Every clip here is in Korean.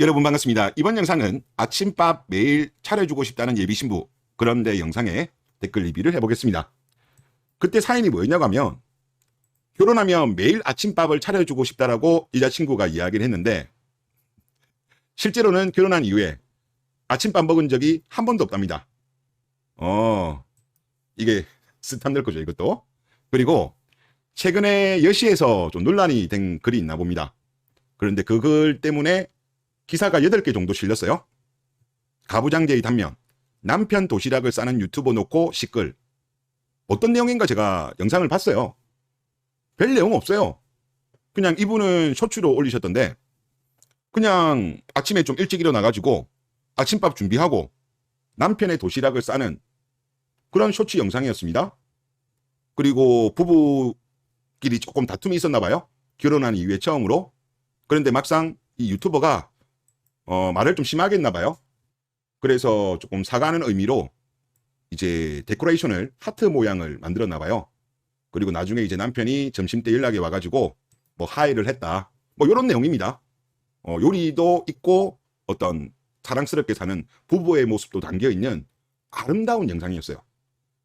여러분 반갑습니다. 이번 영상은 아침밥 매일 차려주고 싶다는 예비신부 그런데 영상에 댓글 리뷰를 해보겠습니다. 그때 사연이 뭐였냐고 하면 결혼하면 매일 아침밥을 차려주고 싶다라고 여자친구가 이야기를 했는데 실제로는 결혼한 이후에 아침밥 먹은 적이 한 번도 없답니다. 어, 이게 스탄들 거죠, 이것도. 그리고 최근에 여시에서 좀 논란이 된 글이 있나 봅니다. 그런데 그 글 때문에 기사가 8개 정도 실렸어요. 가부장제의 단면, 남편 도시락을 싸는 유튜버 놓고 시끌. 어떤 내용인가 제가 영상을 봤어요. 별 내용 없어요. 그냥 이분은 쇼츠로 올리셨던데, 그냥 아침에 좀 일찍 일어나가지고 아침밥 준비하고 남편의 도시락을 싸는 그런 쇼츠 영상이었습니다. 그리고 부부끼리 조금 다툼이 있었나 봐요. 결혼한 이후에 처음으로. 그런데 막상 이 유튜버가 어, 말을 좀 심하게 했나 봐요. 그래서 조금 사과하는 의미로 이제 데코레이션을 하트 모양을 만들었나 봐요. 그리고 나중에 이제 남편이 점심 때 연락이 와가지고 뭐 하이를 했다. 뭐 이런 내용입니다. 어, 요리도 있고 어떤 사랑스럽게 사는 부부의 모습도 담겨 있는 아름다운 영상이었어요.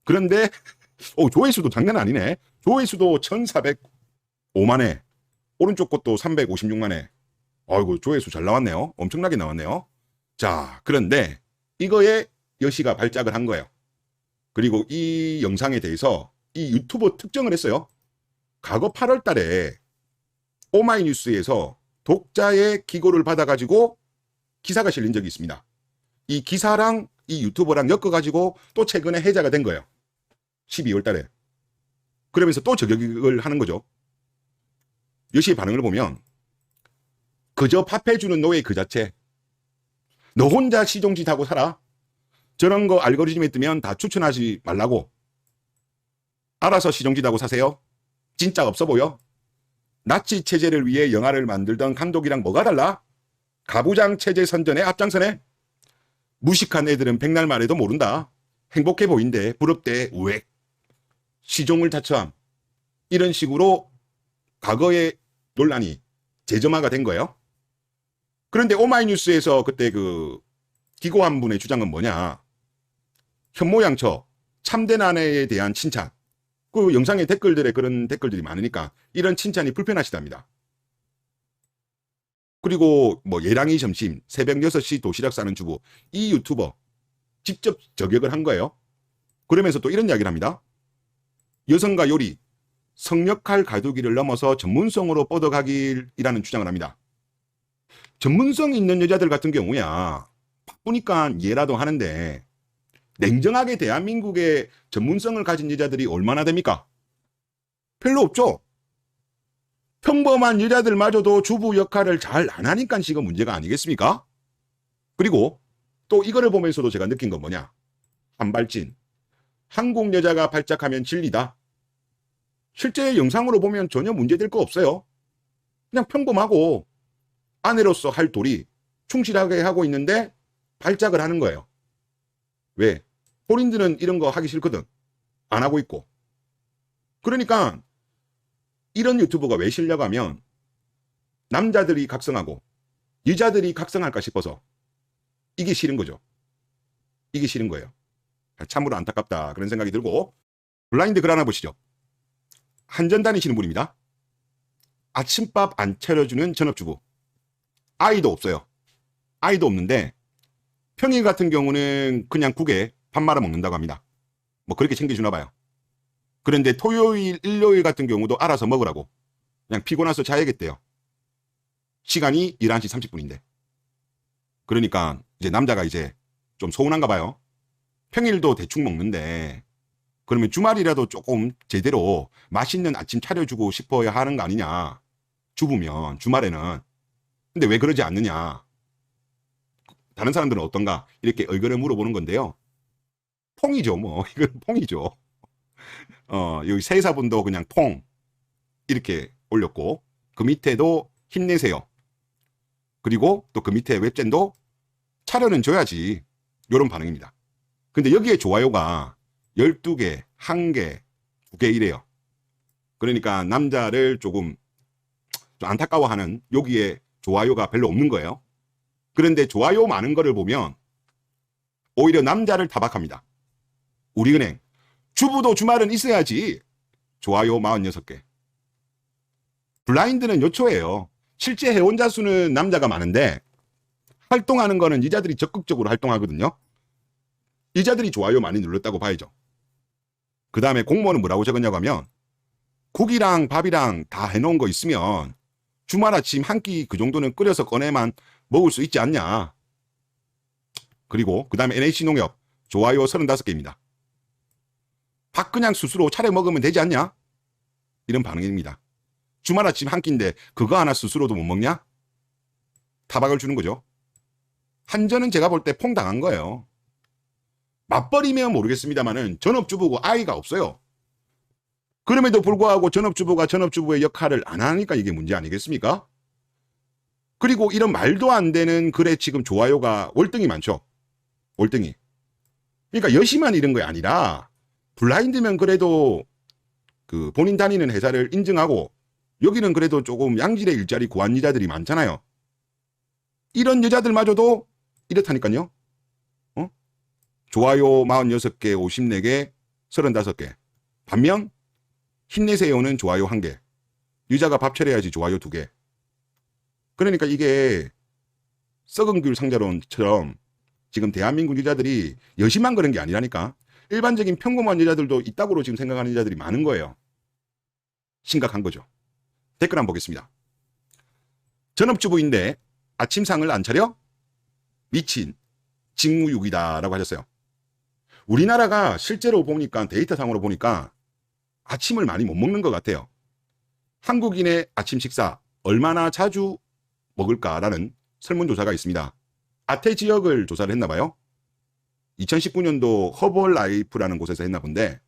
그런데 오, 조회수도 장난 아니네. 조회수도 1,405만회. 오른쪽 것도 356만회. 아이고 조회수 잘 나왔네요. 엄청나게 나왔네요. 자, 그런데 이거에 여시가 발작을 한 거예요. 그리고 이 영상에 대해서 이 유튜버 특정을 했어요. 과거 8월 달에 오마이뉴스에서 독자의 기고를 받아가지고 기사가 실린 적이 있습니다. 이 기사랑 이 유튜버랑 엮어가지고 또 최근에 해자가 된 거예요. 12월 달에. 그러면서 또 저격을 하는 거죠. 여시의 반응을 보면 그저 밥해주는 노예 그 자체. 너 혼자 시종짓 하고 살아. 저런 거 알고리즘에 뜨면 다 추천하지 말라고. 알아서 시종짓 하고 사세요. 진짜 없어 보여. 나치 체제를 위해 영화를 만들던 감독이랑 뭐가 달라? 가부장 체제 선전에 앞장서네. 무식한 애들은 백날 말해도 모른다. 행복해 보인대, 부럽대, 우액. 시종을 자처함. 이런 식으로 과거의 논란이 재점화가 된 거예요. 그런데 오마이뉴스에서 그때 그 기고한 분의 주장은 뭐냐? 현모양처 참된 아내에 대한 칭찬. 그 영상의 댓글들에 그런 댓글들이 많으니까 이런 칭찬이 불편하시답니다. 그리고 뭐 예랑이 점심, 새벽 6시 도시락 싸는 주부, 이 유튜버 직접 저격을 한 거예요. 그러면서 또 이런 이야기를 합니다. 여성과 요리, 성역할 가두기를 넘어서 전문성으로 뻗어가길이라는 주장을 합니다. 전문성 있는 여자들 같은 경우야 바쁘니까 이해라도 하는데 냉정하게 대한민국의 전문성을 가진 여자들이 얼마나 됩니까? 별로 없죠. 평범한 여자들마저도 주부 역할을 잘 안 하니까 지금 문제가 아니겠습니까? 그리고 또 이거를 보면서도 제가 느낀 건 뭐냐? 한발진. 한국 여자가 발작하면 진리다. 실제 영상으로 보면 전혀 문제될 거 없어요. 그냥 평범하고 아내로서 할 도리 충실하게 하고 있는데 발작을 하는 거예요. 왜? 본인들은 이런 거 하기 싫거든. 안 하고 있고. 그러니까 이런 유튜브가 왜 실려가면 남자들이 각성하고 여자들이 각성할까 싶어서 이게 싫은 거죠. 이게 싫은 거예요. 참으로 안타깝다 그런 생각이 들고 블라인드 글 하나 보시죠. 한전 다니시는 분입니다. 아침밥 안 차려주는 전업주부. 아이도 없어요. 아이도 없는데 평일 같은 경우는 그냥 국에 밥 말아 먹는다고 합니다. 뭐 그렇게 챙겨주나 봐요. 그런데 토요일, 일요일 같은 경우도 알아서 먹으라고. 그냥 피곤해서 자야겠대요. 시간이 11시 30분인데. 그러니까 이제 남자가 이제 좀 서운한가 봐요. 평일도 대충 먹는데 그러면 주말이라도 조금 제대로 맛있는 아침 차려주고 싶어야 하는 거 아니냐. 주부면 주말에는. 근데 왜 그러지 않느냐. 다른 사람들은 어떤가 이렇게 의견을 물어보는 건데요. 퐁이죠 뭐 이건 퐁이죠. 어 여기 세사분도 그냥 퐁 이렇게 올렸고 그 밑에도 힘내세요. 그리고 또 그 밑에 웹젠도 차려는 줘야지 요런 반응입니다. 근데 여기에 좋아요가 12개, 1개, 2개 이래요. 그러니까 남자를 조금 좀 안타까워하는 여기에 좋아요가 별로 없는 거예요. 그런데 좋아요 많은 거를 보면 오히려 남자를 타박합니다. 우리은행 주부도 주말은 있어야지. 좋아요 46개. 블라인드는 요초예요. 실제 회원자 수는 남자가 많은데 활동하는 거는 여자들이 적극적으로 활동하거든요. 여자들이 좋아요 많이 눌렀다고 봐야죠. 그 다음에 공무원은 뭐라고 적었냐고 하면 국이랑 밥이랑 다 해놓은 거 있으면 주말 아침 한 끼 그 정도는 끓여서 꺼내만 먹을 수 있지 않냐. 그리고 그 다음에 NH농협 좋아요 35개입니다. 밥 그냥 스스로 차려 먹으면 되지 않냐? 이런 반응입니다. 주말 아침 한 끼인데 그거 하나 스스로도 못 먹냐? 타박을 주는 거죠. 한전은 제가 볼 때 퐁당한 거예요. 맞벌이면 모르겠습니다만은 전업주부고 아이가 없어요. 그럼에도 불구하고 전업주부가 전업주부의 역할을 안 하니까 이게 문제 아니겠습니까? 그리고 이런 말도 안 되는 글에 지금 좋아요가 월등히 많죠. 월등히. 그러니까 여심한 이런 게 아니라 블라인드면 그래도 그 본인 다니는 회사를 인증하고 여기는 그래도 조금 양질의 일자리 구한 여자들이 많잖아요. 이런 여자들마저도 이렇다니까요. 어? 좋아요 46개, 54개, 35개. 반면 힘내세요는 좋아요 1개. 유자가 밥 차려야지 좋아요 2개. 그러니까 이게 썩은 귤 상자론처럼 지금 대한민국 여자들이 여심만 그런 게 아니라니까. 일반적인 평범한 여자들도 있다고로 지금 생각하는 여자들이 많은 거예요. 심각한 거죠. 댓글 한번 보겠습니다. 전업주부인데 아침상을 안 차려? 미친 직무유기다 라고 하셨어요. 우리나라가 실제로 보니까 데이터상으로 보니까 아침을 많이 못 먹는 것 같아요. 한국인의 아침 식사 얼마나 자주 먹을까라는 설문조사가 있습니다. 아태 지역을 조사를 했나 봐요. 2019년도 허벌라이프라는 곳에서 했나 본데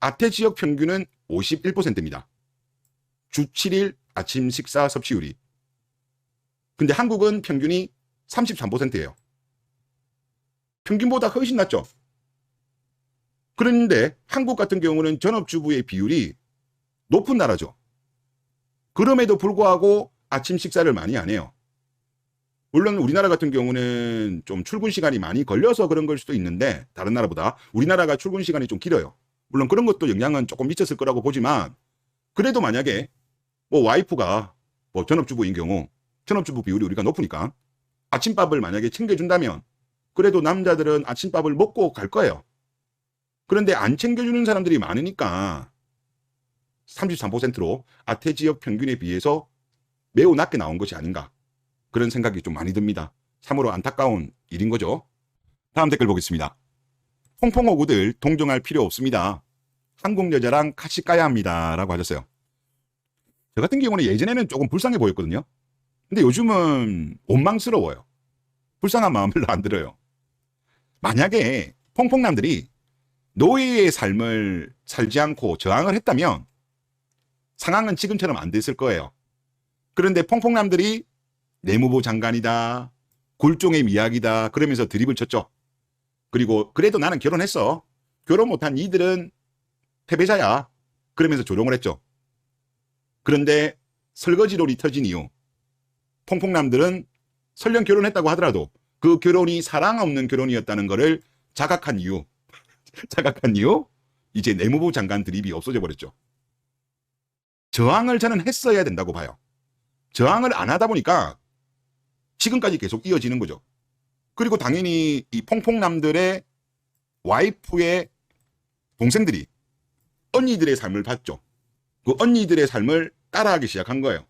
아태 지역 평균은 51%입니다. 주 7일 아침 식사 섭취율이. 근데 한국은 평균이 33%예요. 평균보다 훨씬 낮죠. 그런데 한국 같은 경우는 전업주부의 비율이 높은 나라죠. 그럼에도 불구하고 아침 식사를 많이 안 해요. 물론 우리나라 같은 경우는 좀 출근 시간이 많이 걸려서 그런 걸 수도 있는데 다른 나라보다 우리나라가 출근 시간이 좀 길어요. 물론 그런 것도 영향은 조금 미쳤을 거라고 보지만 그래도 만약에 뭐 와이프가 뭐 전업주부인 경우 전업주부 비율이 우리가 높으니까 아침밥을 만약에 챙겨준다면 그래도 남자들은 아침밥을 먹고 갈 거예요. 그런데 안 챙겨주는 사람들이 많으니까 33%로 아태 지역 평균에 비해서 매우 낮게 나온 것이 아닌가 그런 생각이 좀 많이 듭니다. 참으로 안타까운 일인 거죠. 다음 댓글 보겠습니다. 퐁퐁어구들 동정할 필요 없습니다. 한국 여자랑 같이 까야 합니다. 라고 하셨어요. 저 같은 경우는 예전에는 조금 불쌍해 보였거든요. 근데 요즘은 원망스러워요. 불쌍한 마음 별로 안 들어요. 만약에 퐁퐁남들이 노예의 삶을 살지 않고 저항을 했다면 상황은 지금처럼 안 됐을 거예요. 그런데 퐁퐁남들이 내무부 장관이다. 굴종의 미학이다. 그러면서 드립을 쳤죠. 그리고 그래도 나는 결혼했어. 결혼 못한 이들은 패배자야. 그러면서 조롱을 했죠. 그런데 설거지롤이 터진 이유. 퐁퐁남들은 설령 결혼했다고 하더라도 그 결혼이 사랑 없는 결혼이었다는 것을 자각한 이유. 자각한 이유. 이제 내무부 장관 드립이 없어져 버렸죠. 저항을 저는 했어야 된다고 봐요. 저항을 안 하다 보니까 지금까지 계속 이어지는 거죠. 그리고 당연히 이 퐁퐁남들의 와이프의 동생들이 언니들의 삶을 봤죠. 그 언니들의 삶을 따라하기 시작한 거예요.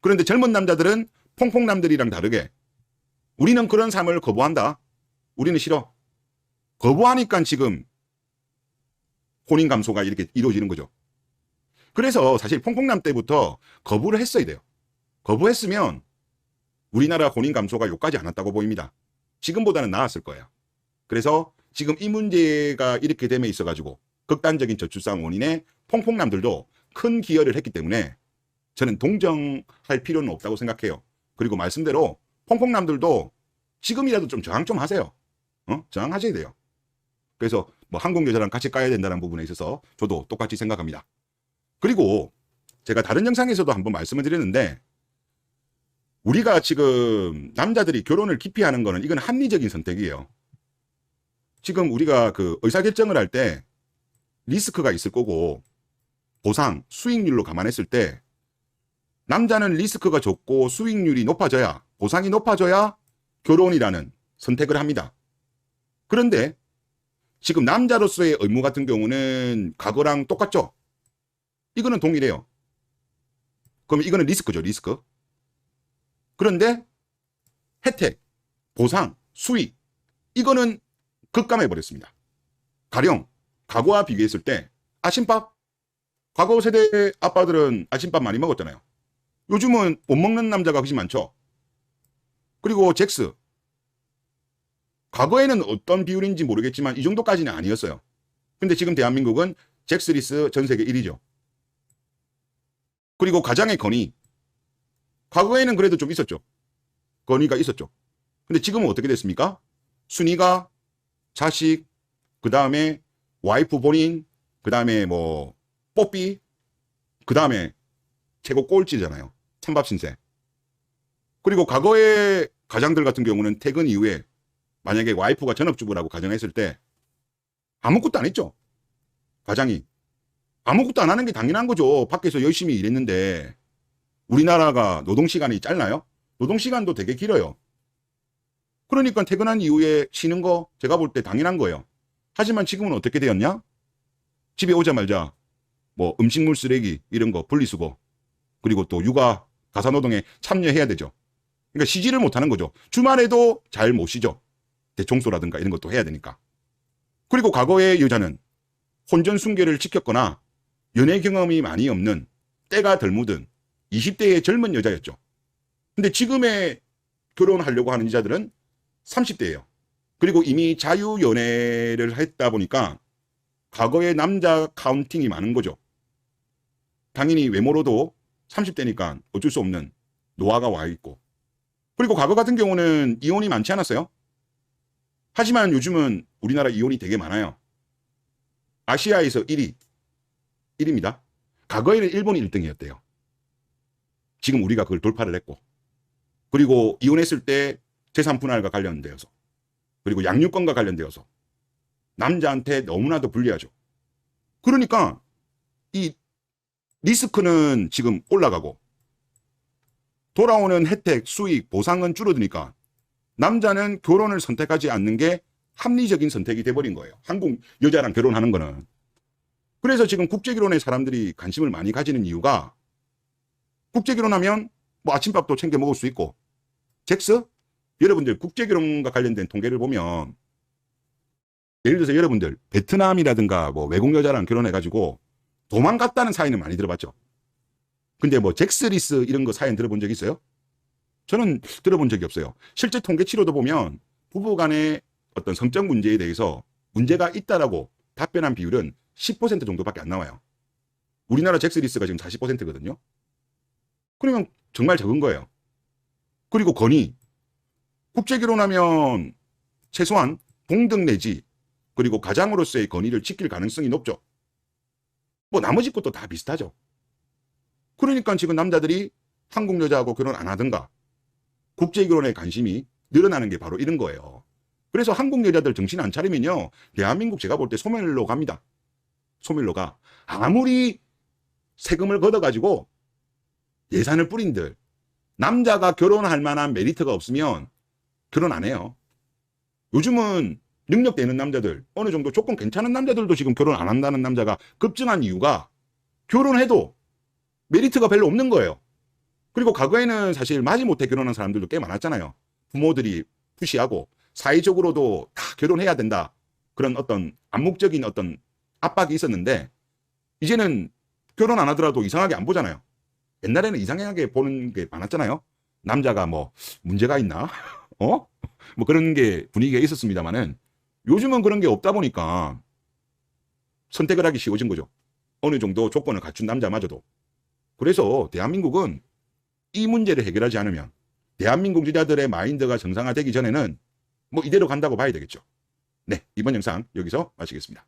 그런데 젊은 남자들은 퐁퐁남들이랑 다르게 우리는 그런 삶을 거부한다. 우리는 싫어. 거부하니까 지금 혼인 감소가 이렇게 이루어지는 거죠. 그래서 사실 퐁퐁남 때부터 거부를 했어야 돼요. 거부했으면 우리나라 혼인 감소가 요까지 않았다고 보입니다. 지금보다는 나았을 거예요. 그래서 지금 이 문제가 이렇게 됨에 있어 가지고 극단적인 저출산 원인에 퐁퐁남들도 큰 기여를 했기 때문에 저는 동정할 필요는 없다고 생각해요. 그리고 말씀대로 퐁퐁남들도 지금이라도 좀 저항 좀 하세요. 어? 저항하셔야 돼요. 그래서 뭐 한국 여자랑 같이 까야 된다는 부분에 있어서 저도 똑같이 생각합니다. 그리고 제가 다른 영상에서도 한번 말씀을 드렸는데 우리가 지금 남자들이 결혼을 기피하는 거는 이건 합리적인 선택이에요. 지금 우리가 그 의사결정을 할 때 리스크가 있을 거고 보상, 수익률로 감안했을 때 남자는 리스크가 적고 수익률이 높아져야 보상이 높아져야 결혼이라는 선택을 합니다. 그런데 지금 남자로서의 의무 같은 경우는 과거랑 똑같죠? 이거는 동일해요. 그럼 이거는 리스크죠, 리스크. 그런데 혜택, 보상, 수익, 이거는 급감해 버렸습니다. 가령 과거와 비교했을 때 아침밥 과거 세대 아빠들은 아침밥 많이 먹었잖아요. 요즘은 못 먹는 남자가 훨씬 많죠. 그리고 잭스 과거에는 어떤 비율인지 모르겠지만 이 정도까지는 아니었어요. 근데 지금 대한민국은 잭스리스 전 세계 1위죠. 그리고 가장의 건의 과거에는 그래도 좀 있었죠. 건의가 있었죠. 근데 지금은 어떻게 됐습니까? 순위가 자식, 그 다음에 와이프 본인, 그 다음에 뭐 뽀삐, 그 다음에 최고 꼴찌잖아요. 찬밥 신세. 그리고 과거의 가장들 같은 경우는 퇴근 이후에 만약에 와이프가 전업주부라고 가정했을 때 아무것도 안 했죠. 가장이. 아무것도 안 하는 게 당연한 거죠. 밖에서 열심히 일했는데 우리나라가 노동시간이 짧나요? 노동시간도 되게 길어요. 그러니까 퇴근한 이후에 쉬는 거 제가 볼 때 당연한 거예요. 하지만 지금은 어떻게 되었냐? 집에 오자마자 뭐 음식물 쓰레기 이런 거 분리수거 그리고 또 육아 가사노동에 참여해야 되죠. 그러니까 쉬지를 못하는 거죠. 주말에도 잘 못 쉬죠. 대청소라든가 이런 것도 해야 되니까. 그리고 과거의 여자는 혼전 순결을 지켰거나 연애 경험이 많이 없는 때가 덜 묻은 20대의 젊은 여자였죠. 근데 지금의 결혼하려고 하는 여자들은 30대예요. 그리고 이미 자유 연애를 했다 보니까 과거의 남자 카운팅이 많은 거죠. 당연히 외모로도 30대니까 어쩔 수 없는 노화가 와 있고. 그리고 과거 같은 경우는 이혼이 많지 않았어요. 하지만 요즘은 우리나라 이혼이 되게 많아요. 아시아에서 1위. 1위입니다. 과거에는 일본이 1등이었대요. 지금 우리가 그걸 돌파를 했고. 그리고 이혼했을 때 재산 분할과 관련되어서. 그리고 양육권과 관련되어서. 남자한테 너무나도 불리하죠. 그러니까 이 리스크는 지금 올라가고 돌아오는 혜택, 수익, 보상은 줄어드니까 남자는 결혼을 선택하지 않는 게 합리적인 선택이 돼버린 거예요. 한국 여자랑 결혼하는 거는. 그래서 지금 국제결혼에 사람들이 관심을 많이 가지는 이유가 국제결혼하면 뭐 아침밥도 챙겨 먹을 수 있고 잭스? 여러분들 국제결혼과 관련된 통계를 보면 예를 들어서 여러분들 베트남이라든가 뭐 외국 여자랑 결혼해가지고 도망갔다는 사연은 많이 들어봤죠. 근데 뭐 잭스리스 이런 거 사연 들어본 적 있어요? 저는 들어본 적이 없어요. 실제 통계치로도 보면 부부 간의 어떤 성적 문제에 대해서 문제가 있다라고 답변한 비율은 10% 정도밖에 안 나와요. 우리나라 잭스리스가 지금 40%거든요. 그러면 정말 적은 거예요. 그리고 건의. 국제 결혼하면 최소한 동등 내지 그리고 가장으로서의 건의를 지킬 가능성이 높죠. 뭐 나머지 것도 다 비슷하죠. 그러니까 지금 남자들이 한국 여자하고 결혼 안 하든가 국제 결혼에 관심이 늘어나는 게 바로 이런 거예요. 그래서 한국 여자들 정신 안 차리면요. 대한민국 제가 볼 때 소멸로 갑니다. 소멸로 가. 아무리 세금을 걷어가지고 예산을 뿌린들 남자가 결혼할 만한 메리트가 없으면 결혼 안 해요. 요즘은 능력 되는 남자들, 어느 정도 조금 괜찮은 남자들도 지금 결혼 안 한다는 남자가 급증한 이유가 결혼해도 메리트가 별로 없는 거예요. 그리고 과거에는 사실 마지못해 결혼한 사람들도 꽤 많았잖아요. 부모들이 푸시하고 사회적으로도 다 결혼해야 된다. 그런 어떤 암묵적인 어떤 압박이 있었는데 이제는 결혼 안 하더라도 이상하게 안 보잖아요. 옛날에는 이상하게 보는 게 많았잖아요. 남자가 뭐 문제가 있나? 어? 뭐 그런 게 분위기가 있었습니다만은 요즘은 그런 게 없다 보니까 선택을 하기 쉬워진 거죠. 어느 정도 조건을 갖춘 남자마저도. 그래서 대한민국은 이 문제를 해결하지 않으면 대한민국 여자들의 마인드가 정상화되기 전에는 뭐 이대로 간다고 봐야 되겠죠. 네, 이번 영상 여기서 마치겠습니다.